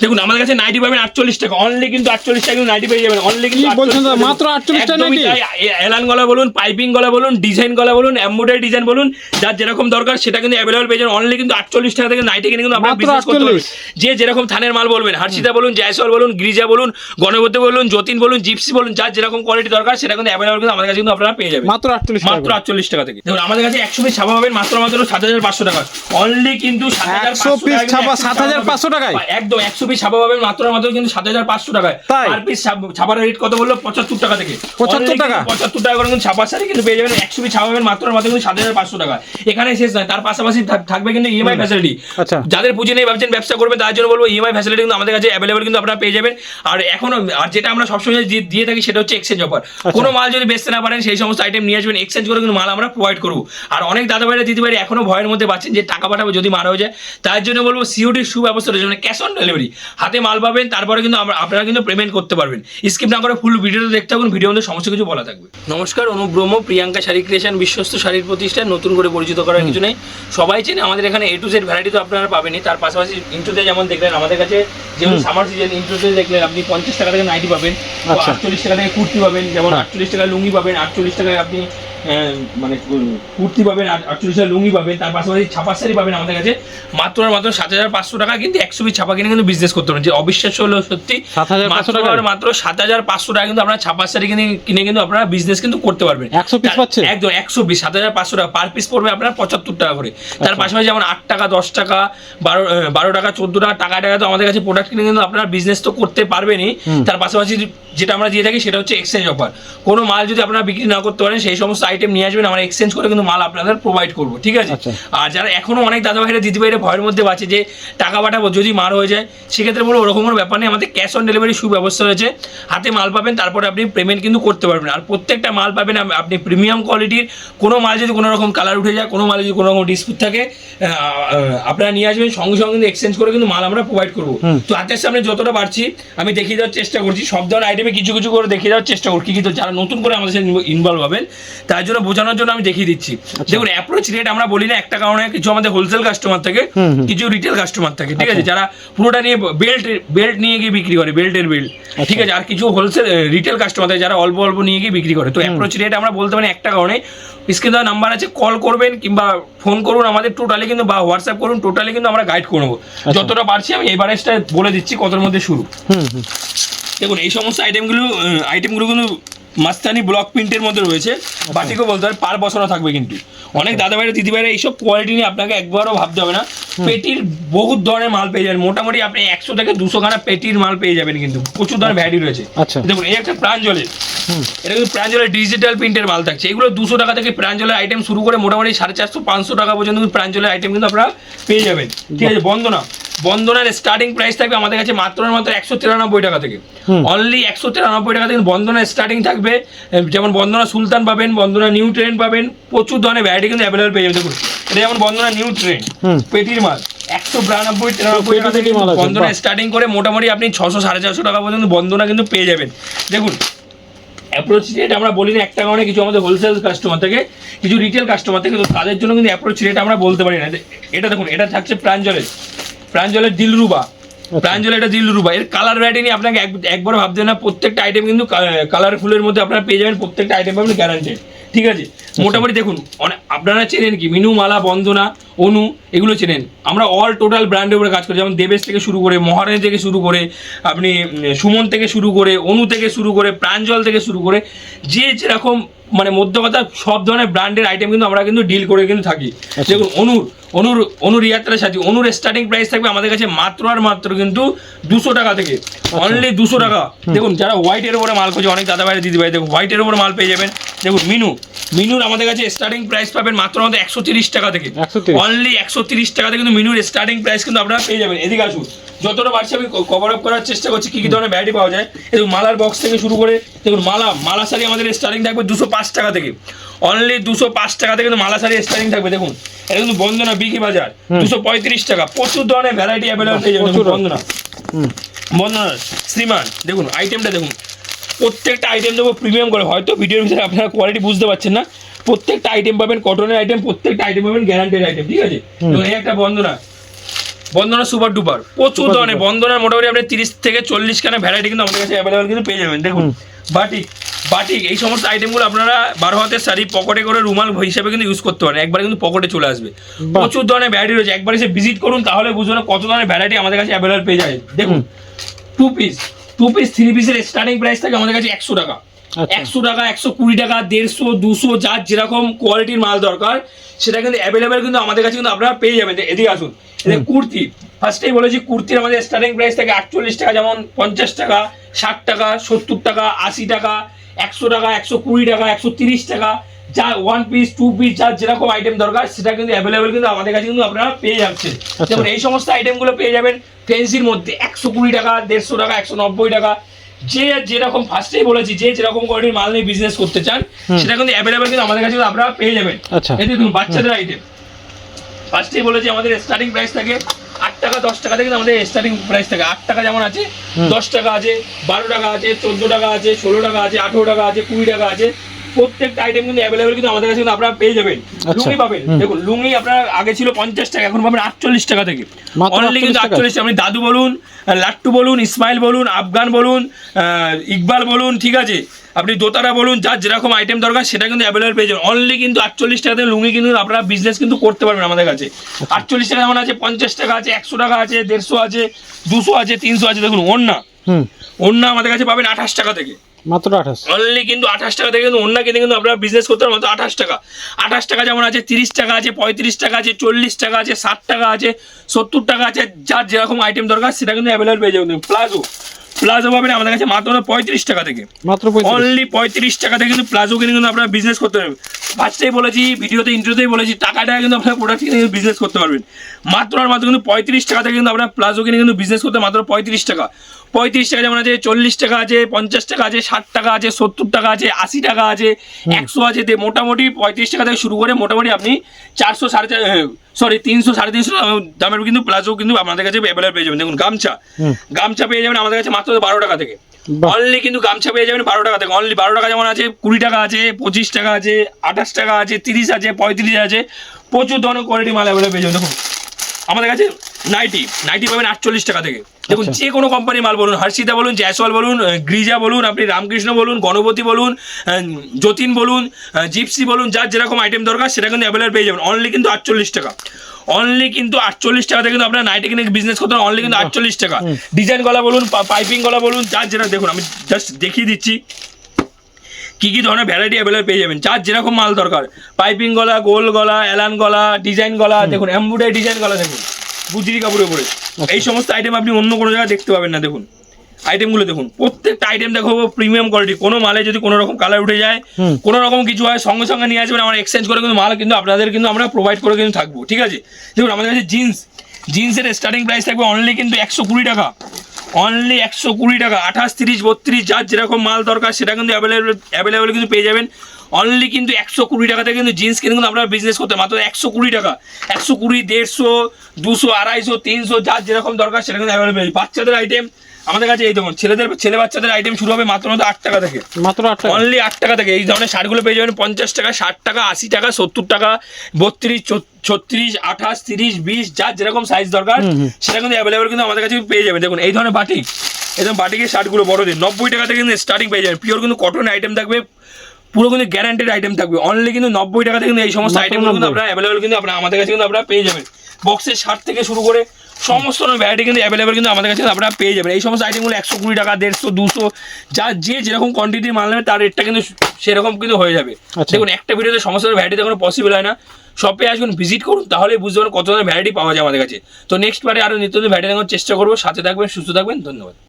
দেখুন আমাদের কাছে নাইটি পাবেন আটচল্লিশ টাকা অনলি কিন্তু আটচল্লিশ টাকা কিন্তু নাইটি পেয়ে যাবেন অনলি কিন্তু বলছেন 48 দাদা? টাকা। মাত্র 48 টাকা একদমই নাইটি? তাই। এ- এলান গলা বলুন পাইপিং গলা বলুন ডিজাইন গলা বলুন ডিজাইন বলুন যার যেরকম দরকার সেটা কিন্তু অ্যাভেলেবল পেয়ে যাবেন অনলি কিন্তু আটচল্লিশ টাকা থেকে নাইটি কিনে কিন্তু আপনারা বিজনেস করতে পারবেন যে যেরকম থানের মাল বলবেন হার্ষিতা বলুন জয়সল বলুন গ্রিজা বলুন গণপতি বলুন যতীন বলুন জিপসি বলুন যার যেরকম কোয়ালিটি দরকার সেটা কিন্তু অ্যাভেলেবল কিন্তু আমাদের কাছে কিন্তু আপনারা পেয়ে যাবেন মাত্র আটচল্লিশ মাত্র আটচল্লিশ টাকা থেকে দেখুন আমাদের কাছে একশো পিস ছাপা পাবেন মাত্র মাত্র সাত হাজার পাঁচশো টাকা অনলি কিন্তু 100 piece ছাপা 7,500 টাকায়? একদম একশো পিস ছাপা পাবেন মাত্র মাত্র কিন্তু সাত হাজার পাঁচশো টাকায়? পার পিস ছাপার রেট কত বলল? পঁচাত্তর টাকা থেকে। 75 Only টাকা? পঁচাত্তর টাকা করে কিন্তু ছাপার শাড়ি কিন্তু পেয়ে যাবেন। একশো পিস ছাপা পাবেন মাত্র মাত্র কিন্তু সাত হাজার পাঁচশো টাকা। এখানে শেষ নয় তার পাশাপাশি থাকবে কিন্তু ইএমআই ফ্যাসিলিটি আচ্ছা। যাদের পুঁজি নেই ভাবছেন ব্যবসা করবে তার জন্য বলব ইএমআই ফ্যাসিলিটি কিন্তু আমাদের কাছে অ্যাভেলেবল কিন্তু আপনারা পেয়ে যাবেন। আর এখনও আর যেটা আমরা সবসময় দিয়ে- দিয়ে থাকি সেটা হচ্ছে এক্সচেঞ্জ অফার কোনো মাল যদি বেচতে না পারেন সেই সমস্ত আইটেম নিয়ে আসবেন। এক্সচেঞ্জ করে কিন্তু মাল আমরা প্রোভাইড করব। আর অনেক দাদা ভাইরা দিদি ভাই এখনও ভয়ের মধ্যে পাচ্ছেন যে টাকা পাঠাবো যদি মারা হয়ে যায়। তার জন্য বলব সিওটির সুব্যবস্থা রয়েছে মানে ক্যাশ অন ডেলিভারি হাতে মাল পাবেন তারপরে কিন্তু আপনারা কিন্তু পেমেন্ট করতে পারবেন। স্কিপ না করে ফুল ভিডিওটা দেখতে থাকুন ভিডিও মধ্যে সমস্ত কিছু বলা থাকবে। নমস্কার অনুপ ব্রহ্ম প্রিয়াঙ্কা শাড়ি ক্রিয়েশন বিশ্বস্ত শাড়ির প্রতিষ্ঠান নতুন করে পরিচিত করার কিছু নেই। সবাই চেনে আমাদের এখানে এ টু জেড ভ্যারাইটি তো আপনারা পাবেনই। তার পাশাপাশি ইন্টুতে যেমন দেখলেন আমাদের কাছে যেমন সামার সিজন ইন্টুতে দেখলেন আপনি পঞ্চাশ টাকা থেকে নাইটি পাবেন। আচ্ছা। আটচল্লিশ টাকা থেকে কুর্তি পাবেন যেমন হ্যাঁ। আটচল্লিশ টাকা লুঙ্গি পাবেন আটচল্লিশ টাকায় আপনি মানে কুর্তি পাবেন আটচল্লিশ টাকা লুঙ্গি পাবেন তার পাশাপাশি ছাপা শাড়ি পাবেন আমাদের কাছে। মাত্র আর মাত্র সাত হাজার পাঁচশো টাকা কিন্তু একশো পিস ছাপা কিনে কিন্তু বিজনেস করতে পারেন। যে অবিশ্বাস্য হলো সত্যি 7,500 মাত্র টাকায়? আর মাত্র সাত হাজার পাঁচশো টাকা কিন্তু আপনারা ছাপা শাড়ি কিনে কিনে কিন্তু আপনারা বিজনেস কিন্তু করতে পারবেন। 100 piece তার- পাচ্ছে? একদম একশো বিশ সাত হাজার পাঁচশো টাকা। পার পিস পড়বে আপনার পঁচাত্তর টাকা করে। তার আচ্ছা। পাশাপাশি যেমন আট টাকা দশ টাকা বারো বারো টাকা চোদ্দ টাকা টাকা টাকা তো আমাদের কাছে প্রোডাক্ট কিনে কিন্তু আপনারা বিজনেস তো করতে পারবেনই। তার পাশাপাশি যেটা আমরা দিয়ে থাকি সেটা হচ্ছে এক্সচেঞ্জ অফার কোনো মাল যদি আপনারা বিক্রি না করতে পারেন সেই সমস্ত আইটেম নিয়ে আসবেন আমরা এক্সচেঞ্জ করে কিন্তু মাল আপনাদের প্রোভাইড করব ঠিক আছে? আচ্ছা। আর যারা এখনও অনেক দাদা ভাইরা দিদি ভাইরা ভয়ের মধ্যে আছে যে টাকা পাঠাবো যদি মার হয়ে যায় সেক্ষেত্রে বলব ওরকম কোনো ব্যাপার নেই আমাদের ক্যাশ অন ডেলিভারি সুব্যবস্থা রয়েছে। হাতে মাল পাবেন তারপরে আপনি পেমেন্ট কিন্তু করতে পারবেন। আর প্রত্যেকটা মাল পাবেন আপনি প্রিমিয়াম কোয়ালিটির কোনো মাল যদি কোনো রকম কালার উঠে যায় কোনো মাল যদি কোনো রকম ডিসপুট থাকে আপনারা নিয়ে আসবেন সঙ্গে সঙ্গে কিন্তু এক্সচেঞ্জ করে কিন্তু মাল আমরা প্রোভাইড করব। তো হাতের সামনে যতটা পারছি আমি দেখিয়ে দেওয়ার চেষ্টা করছি সব ধরনের আইটেমে কিছু কিছু করে দেখিয়ে দেওয়ার চেষ্টা করছি কিন্তু যারা নতুন করে আমাদের সাথে ইনভলভ হবেন তার জন্য বোঝানোর জন্য আমি দেখিয়ে দিচ্ছি। দেখুন অ্যাপ্রোচ রেট আমরা বলি না একটা কারণে কিছু আমাদের হোলসেল কাস্টমার থাকে। কিছু রিটেল কাস্টমার থাকে ঠিক আছে? যারা পুরোটা নিয়ে বেল্ট বেল্ট নিয়ে গিয়ে বিক্রি করে বেল্টের বেল্ট ঠিক আছে? আর কিছু হোলসেল রিটেল কাস্টমার থাকে যারা অল্প অল্প নিয়ে গিয়ে বিক্রি করে। তো অ্যাপ্রোচ রেট আমরা বলতে পারি একটা কারণে। স্ক্রিন দেওয়া নাম্বার আছে কল করবেন কিংবা ফোন করুন আমাদের টোটালি কিন্তু বা হোয়াটসঅ্যাপ করুন টোটালি কিন্তু আমরা গাইড করব যতটা পারছি আমি এবারেজটা বলে দিচ্ছি কতর মধ্যে শুরু। হুম হুম। দেখুন এই সমস্ত আইটেমগুলো আইটেমগুলো কিন্তু মাস্তানি ব্লক প্রিন্টের মধ্যে রয়েছে। বাটিকও বলতে হবে পার বসানো থাকবে কিন্তু। অনেক দাদা ভাইরা দিদি ভাইরা এইসব কোয়ালিটি নিয়ে আপনাকে একবারও ভাবতে হবে না। পেটির বহুত ধরনের মাল পেয়ে যাবেন। মোটামুটি আপনি একশো থেকে দুশো খানা পেটির মাল পেয়ে যাবেন কিন্তু। প্রচুর ধরনের ভ্যারাইটি রয়েছে। আচ্ছা। দেখুন এই একটা প্রাঞ্জলের এটা কিন্তু প্রাঞ্জলের ডিজিটাল প্রিন্টের মাল থাকছে। এগুলো দুশো টাকা থেকে প্রাঞ্জলের আইটেম শুরু করে মোটামুটি সাড়ে চারশো পাঁচশো টাকা পর্যন্ত প্রাঞ্জলের আইটেম কিন্তু আপনারা পেয়ে যাবেন। ঠিক আছে বন্দনা বন্দনার স্টার্টিং প্রাইস থাকবে আমাদের কাছে মাত্র মাত্র একশো তিরানব্বই টাকা থেকে। অনলি একশো তিরানব্বই টাকা থেকে বন্দনা স্টার্টিং থাকবে। যেমন বন্দনা সুলতান পাবেন বন্দনা নিউ ট্রেন পাবেন প্রচুর ধরনের ভ্যারাইটি কিন্তু অ্যাভেলেবল পেয়ে দেখুন এটা যেমন বন্দনা নিউ ট্রেন পেটির মাল একশো বিরানব্বই তিরানব্বই টাকা থেকে বন্দনা স্টার্টিং করে মোটামুটি আপনি ছশো সাড়ে চারশো টাকা পর্যন্ত বন্দনা কিন্তু পেয়ে যাবেন। দেখুন অ্যাপ্রোচ রেট আমরা বলি না একটা কারণে কিছু আমাদের হোলসেল কাস্টমার থেকে কিছু রিটেল কাস্টমার থেকে তো তাদের জন্য কিন্তু অ্যাপ্রোচ রেট আমরা বলতে পারি না। এটা দেখুন এটা থাকছে প্রাঞ্জলের। প্রাঞ্জলের দিলরুবা। প্রাঞ্জল এটা দিলরুবা। এর কালার ভ্যারাইটি নিয়ে আপনাকে এক- একবার ভাবতে না। প্রত্যেকটা আইটেম কিন্তু কালারফুলের মধ্যে আপনারা পেয়ে যাবেন। প্রত্যেকটা আইটেম পাবেন গ্যারান্টেড ঠিক আছে? মোটামুটি দেখুন অনে- আপনারা চেনেন কি? মিনু মালা বন্দনা অনু এগুলো চেনেন। আমরা অল টোটাল ব্র্যান্ডের উপরে কাজ করি। যেমন দেবেশ থেকে শুরু করে মহারানী থেকে শুরু করে আপনি সুমন থেকে শুরু করে অনু থেকে শুরু করে প্রাঞ্জল থেকে শুরু করে যে যেরকম মানে মধ্যকথা সব ধরনের ব্র্যান্ডের আইটেম কিন্তু আমরা কিন্তু ডিল করে কিন্তু থাকি। দেখুন অনুর অনুর অনুর ইয়াত্রার সাথে অনুর স্টার্টিং প্রাইস থাকবে আমাদের কাছে মাত্র আর মাত্র কিন্তু দুশো টাকা থেকে। অনলি দুশো টাকা। দেখুন যারা হোয়াইটের উপরে মাল খুঁজে অনেক দাদা ভাই দিদি ভাই দেখুন হোয়াইটের উপরে মাল পেয়ে যাবেন। দেখুন মিনু মিনুর আমাদের কাছে স্টার্টিং প্রাইস পাবেন মাত্র আমাদের একশো তিরিশ টাকা থেকে। অনলি একশো তিরিশ টাকাতে কিন্তু মিনুর স্টার্টিং প্রাইস কিন্তু আপনারা পেয়ে যাবেন। এদিকে আসুন। যতটা পারছি আমি কভার আপ করার চেষ্টা করছি কি কি ধরনের ভ্যারাইটি পাওয়া যায়। দেখুন মালার বক্স থেকে শুরু করে দেখুন মালা মালা শাড়ি আমাদের স্টার্টিং থাকবে দুশো পাঁচ টাকা থেকে। অনলি দুশো পাঁচ টাকা থেকে কিন্তু মালা শাড়ি স্টার্টিং থাকবে দেখুন। এটা কিন্তু বন্দনা বিকি বাজার দুশো পঁয়ত্রিশ টাকা। প্রচুর ধরনের ভ্যারাইটি অ্যাভেলেবল পেয়ে যাবেন। বন্দনা। বন্দনা শ্রীমান দেখুন আইটেমটা দেখুন। প্রত্যেকটা আইটেম দেবো প্রিমিয়াম করে। হয়তো ভিডিওর ভিতরে আপনারা কোয়ালিটি বুঝতে পারছেন না। প্রত্যেকটা আইটেম পাবেন কটনের আইটেম প্রত্যেকটা আইটেম পাবেন গ্যারান্টেড আইটেম ঠিক আছে? তো এই একটা বন্দনা। বন্দনা সুপার ডুপার প্রচুর ধরনের। বন্দনার মোটামুটি আপনি তিরিশ থেকে চল্লিশ খানা ভ্যারাইটি কিন্তু আমাদের কাছে অ্যাভেলেবেল কিন্তু পেয়ে যাবেন। দেখুন বাটিক বাটিক এই সমস্ত আইটেমগুলো আপনারা বারো হাতের শাড়ি পকেটে করে রুমাল হিসেবে কিন্তু ইউজ করতে পারেন। একবার কিন্তু পকেটে চলে আসবে। প্রচুর ধরনের ভ্যারাইটি রয়েছে। একবার এসে ভিজিট করুন তাহলে বুঝবেন কত ধরনের ভ্যারাইটি আমাদের কাছে অ্যাভেলেবেল পেয়ে যায় দেখুন two piece two piece three পিসের স্টার্টিং প্রাইস থাকে আমাদের কাছে একশো টাকা। আচ্ছা। একশো টাকা একশো কুড়ি টাকা দেড়শো দুশো যার যেরকম কোয়ালিটির মাল দরকার সেটা কিন্তু অ্যাভেলেবেল কিন্তু আমাদের কাছে কিন্তু আপনারা পেয়ে যাবেন। এদিকে আসুন। কুর্তি। ফার্স্টেই বলেছি কুর্তির আমাদের স্টার্টিং প্রাইস থাকে আটচল্লিশ টাকা যেমন পঞ্চাশ টাকা ষাট টাকা সত্তর টাকা আশি টাকা একশো টাকা একশো কুড়ি টাকা একশো তিরিশ টাকা যা ওয়ান পিস টু পিস যার যেরকম আইটেম দরকার সেটা কিন্তু অ্যাভেলেবেল কিন্তু আমাদের কাছে কিন্তু আপনারা পেয়ে যাচ্ছেন। আচ্ছা। যেমন এই সমস্ত আইটেমগুলো পেয়ে যাবেন ফেন্সির মধ্যে একশো কুড়ি টাকা দেড়শো টাকা একশো নব্বই টাকা। যে যেরকম ফার্স্টেই বলেছি যে যেরকম কোয়ালিটির মাল নিয়ে বিজনেস করতে চান সেটা কিন্তু অ্যাভেলেবেল কিন্তু আমাদের কাছে কিন্তু আপনারা পেয়ে যাবেন। আচ্ছা। এই দেখুন বাচ্চাদের আইটেম ফার্স্টেই বলেছি আমাদের স্টার্টিং প্রাইস থাকে আট টাকা দশ টাকা থেকে আমাদের স্টার্টিং প্রাইস থাকে। আট টাকা যেমন আছে দশ টাকা আছে বারো টাকা আছে চোদ্দ টাকা আছে ষোলো টাকা আছে আঠেরো টাকা আছে কুড়ি টাকা আছে। প্রত্যেকটা আইটেম কিন্তু অ্যাভেলেবেল কিন্তু আমাদের কাছে কিন্তু আপনারা পেয়ে যাবেন। আচ্ছা। লুঙ্গি পাবেন। দেখুন লুঙ্গি আপনার আগে ছিল পঞ্চাশ টাকা এখন পাবেন আটচল্লিশ টাকা থেকে। অনলি কিন্তু আটচল্লিশ আপনি দাদু বলুন লাট্টু বলুন ইসমাইল বলুন আফগান বলুন ইকবাল বলুন ঠিক আছে? আপনি দোতারা বলুন যার যেরকম আইটেম দরকার সেটা কিন্তু অ্যাভেলেবল পেয়ে যাবেন। অনলি কিন্তু আটচল্লিশ টাকাতে লুঙ্গি কিন্তু আপনারা বিজনেস কিন্তু করতে পারবেন আমাদের কাছে। আটচল্লিশ টাকা যেমন আছে পঞ্চাশ টাকা আছে একশো টাকা আছে দেড়শো আছে দুশো আছে তিনশো আছে দেখুন ওন্না ওন্না আমাদের কাছে পাবেন আঠাশ টাকা থেকে। মাত্র আঠাশ। অনলি কিন্তু আঠাশ টাকা থেকে কিন্তু অন্য কিনে কিন্তু আপনারা বিজনেস করতে পারেন মাত্র আঠাশ টাকা। আঠাশ টাকা যেমন আছে, তিরিশ টাকা আছে, পঁয়ত্রিশ টাকা আছে, চল্লিশ টাকা আছে, ষাট টাকা আছে, সত্তর টাকা আছে, যার যেরকম আইটেম দরকার, সেটা কিন্তু অ্যাভেলেবল পেয়ে যাবেন। প্লাজো প্লাজো পাবেন আমাদের কাছে মাত্র পঁয়ত্রিশ টাকা থেকে। মাত্র অনলি পঁয়ত্রিশ টাকা থেকে কিন্তু প্লাজো কিনে কিন্তু আপনারা বিজনেস করতে পারবেন। ফার্স্টেই বলেছি ভিডিওতে ইন্ট্রোতেই বলেছি টাকাটা কিন্তু আপনারা প্রোডাক্ট কিনে কিন্তু বিজনেস করতে পারবেন। মাত্র আর মাত্র কিন্তু পঁয়ত্রিশ টাকা থেকে কিন্তু আপনারা প্লাজো কিনে কিন্তু বিজনেস করতে মাত্র পঁয়ত্রিশ টাকা। পঁয়ত্রিশ টাকা যেমন আছে চল্লিশ টাকা আছে পঞ্চাশ টাকা আছে ষাট টাকা আছে সত্তর টাকা আছে আশি টাকা আছে একশো আছে। তে মোটামুটি পঁয়ত্রিশ টাকা থেকে শুরু করে মোটামুটি আপনি চারশো সাড়ে চার সরি তিনশো সাড়ে তিনশো দামের কিন্তু প্লাজো কিন্তু আমাদের কাছে অ্যাভেলেবল পেয়ে যাবেন। দেখুন গামছা। গামছা পেয়ে যাবেন আমাদের কাছে মাত্র বারো টাকা থেকে। অনলি কিন্তু গামছা পেয়ে যাবেন বারো টাকা থেকে। অনলি বারো টাকা যেমন আছে কুড়ি টাকা আছে পঁচিশ টাকা আছে আঠাশ টাকা আছে তিরিশ আছে পঁয়ত্রিশ আছে প্রচুর ধরনের কোয়ালিটি মাল অ্যাভেলেবল পেয়ে যাবেন। দেখুন আমাদের কাছে নাইটি নাইটি পাবেন আটচল্লিশ টাকা থেকে। দেখুন আচ্ছা। যে কোনো কোম্পানির মাল বলুন হর্ষিতা বলুন জয়সওয়াল বলুন গ্রিজা বলুন আপনি রামকৃষ্ণ বলুন গণপতি বলুন যতীন বলুন জিপসি বলুন যার যেরকম আইটেম দরকার সেটা কিন্তু অ্যাভেলেবল পেয়ে যাবেন। অনলি কিন্তু আটচল্লিশ টাকা। অনলি কিন্তু আটচল্লিশ টাকা থেকে কিন্তু আপনার নাইটি কিনে বিজনেস করতে অনলি কিন্তু আটচল্লিশ টাকা। ডিজাইন গলা বলুন পাইপিং গলা বলুন যার যেটা দেখুন আমি জাস্ট দেখিয়ে দিচ্ছি। কী কী ধরনের ভ্যারাইটি অ্যাভেলেবল পেয়ে যাবেন যার যেরকম মাল দরকার। পাইপিং গলা গোল গলা অ্যালান গলা ডিজাইন গলা দেখুন এমব্রয়ডারি ডিজাইন গলা দেখুন। গুজরি কাপড়ের উপরে এই সমস্ত আইটেম আপনি অন্য কোনো জায়গায় দেখতে পাবেন না দেখুন। আইটেমগুলো দেখুন। প্রত্যেকটা আইটেম দেখো প্রিমিয়াম কোয়ালিটি কোনো মালে যদি কোনো রকম কালার উঠে যায়। কোনো রকম কিছু হয় সঙ্গে সঙ্গে নিয়ে আসবেন। আমরা এক্সচেঞ্জ করে কিন্তু মাল কিন্তু আপনাদের কিন্তু আমরা প্রোভাইড করে কিন্তু থাকব ঠিক আছে? দেখুন আমাদের কাছে জিন্স জিন্সের স্টার্টিং প্রাইস থাকবে অনলি কিন্তু একশো কুড়ি টাকা। অনলি একশো কুড়ি টাকা। আঠাশ তিরিশ বত্রিশ যার যেরকম মাল দরকার সেটা কিন্তু অ্যাভেলেবেল অ্যাভেলেবেল কিন্তু পেয়ে যাবেন। অনলি কিন্তু একশো কুড়ি টাকা থেকে কিন্তু জিন্স কিনে কিন্তু আপনারা বিজনেস করতে মাত্র একশো কুড়ি টাকা। একশো কুড়ি দেড়শো দুশো আড়াইশো তিনশো যার যেরকম দরকার সেটা কিন্তু অ্যাভেলেবেল বাচ্চাদের আইটেম আমাদের কাছে এই দেখুন ছেলেদের ছেলে বাচ্চাদের আইটেম শুরু হবে মাত্র মাত্র আট টাকা থেকে। মাত্র আট টাকা। অনলি আট টাকা থেকে। এই ধরনের শার্টগুলো পেয়ে যাবেন পঞ্চাশ টাকা ষাট টাকা আশি টাকা সত্তর টাকা বত্রিশ ছত্রিশ আঠাশ তিরিশ বিশ যার যেরকম সাইজ দরকার। সেটা কিন্তু অ্যাভেলেবেল কিন্তু আমাদের কাছে পেয়ে যাবেন। দেখুন এই ধরনের বাটিক একদম বাটিকের শার্টগুলো বড়দের। নব্বই টাকা থেকে কিন্তু স্টার্টিং পেয়ে যাবেন। পিওর কিন্তু কটন আইটেম থাকবে। পুরো কিন্তু গ্যারান্টেড আইটেম থাকবে। অনলি কিন্তু নব্বই টাকা থেকে কিন্তু এই সমস্ত আইটেমগুলো কিন্তু 90 আপনারা অ্যাভেলেবল কিন্তু আপনারা আমাদের কাছে কিন্তু আপনারা পেয়ে যাবেন। বক্সের শার্ট থেকে শুরু করে সমস্ত ভ্যারাইটি কিন্তু অ্যাভেলেবেল কিন্তু আমাদের কাছে আপনারা পেয়ে যাবেন। এই সমস্ত আইটেমগুলো একশো কুড়ি টাকা দেড়শো দুশো যা যে যেরকম কোয়ান্টিটির মাল নেবে তার রেটটা কিন্তু সেরকম কিন্তু হয়ে যাবে। আচ্ছা। দেখুন একটা ভিডিওতে সমস্ত ভ্যারাইটি দেখানো পসিবল হয় না। শপে আসবেন ভিজিট করুন তাহলে বুঝতে পারবেন কত ধরনের ভ্যারাইটি পাওয়া যায় আমাদের কাছে। তো নেক্সট বারে আরও নিত্য ভ্যারাইটি দেখানোর চেষ্টা করব। সাথে থাকবেন সুস্থ থাকবেন ধন্যবাদ।